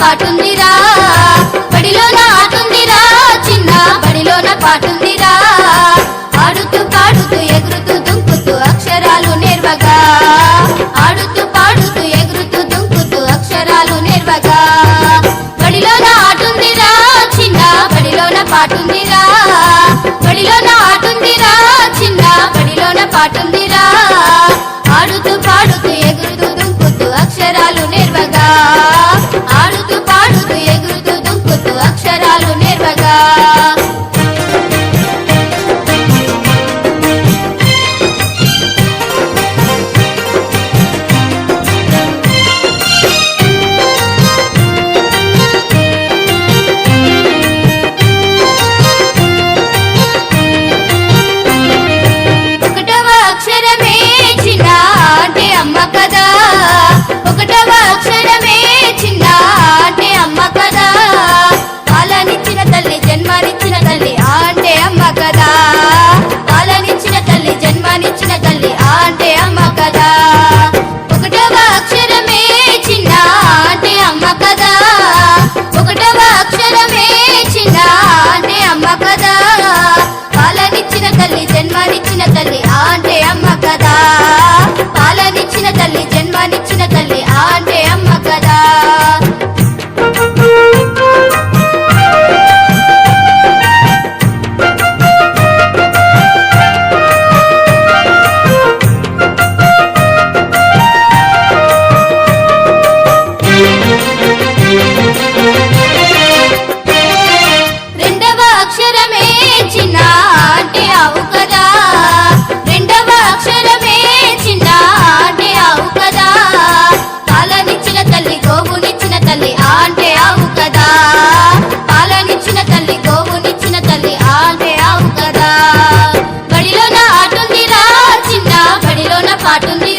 పాటుందిరా బడిలోన ఆటుందిరా. చిన్న బడిలోన పాటుందిరా. ఆడుతూ పాడుతూ ఎగురుతూ దుంకుతూ అక్షరాలు నేర్వగా. ఆడుతూ పాడుతూ ఎగురుతూ దుంకుతూ అక్షరాలు నేర్వగా. బడిలోన ఆటుందిరా. చిన్న బడిలోన పాటుందిరా. బడిలోన ఆటుందిరా. చిన్న బడిలోన పాటుందిరా. పాటుంది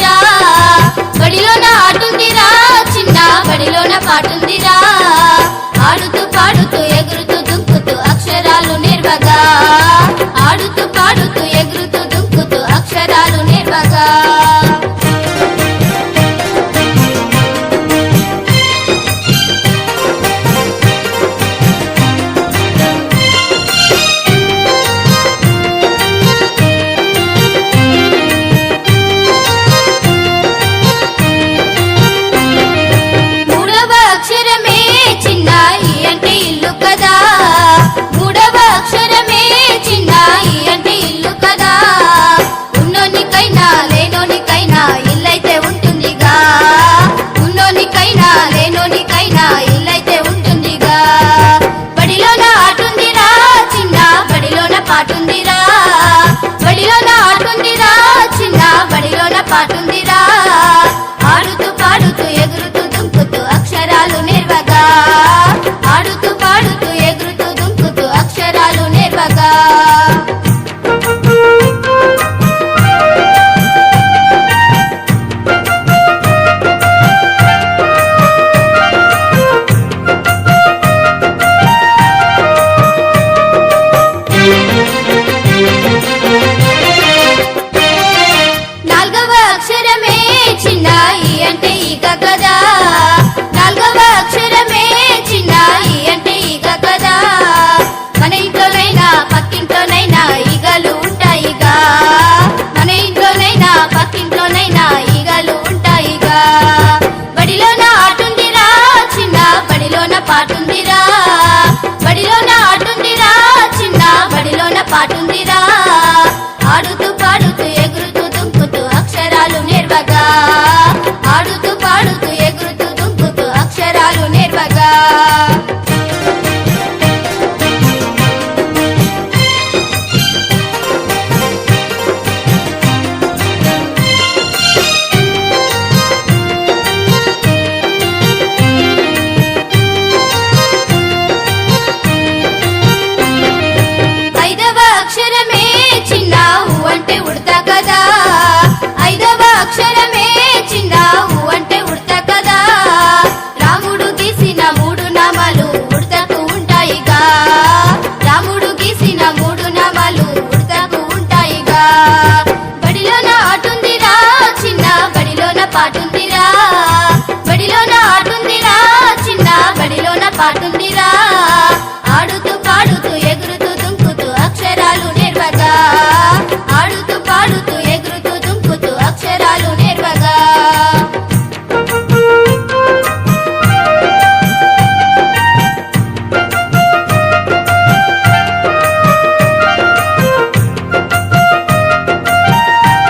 పాటుంది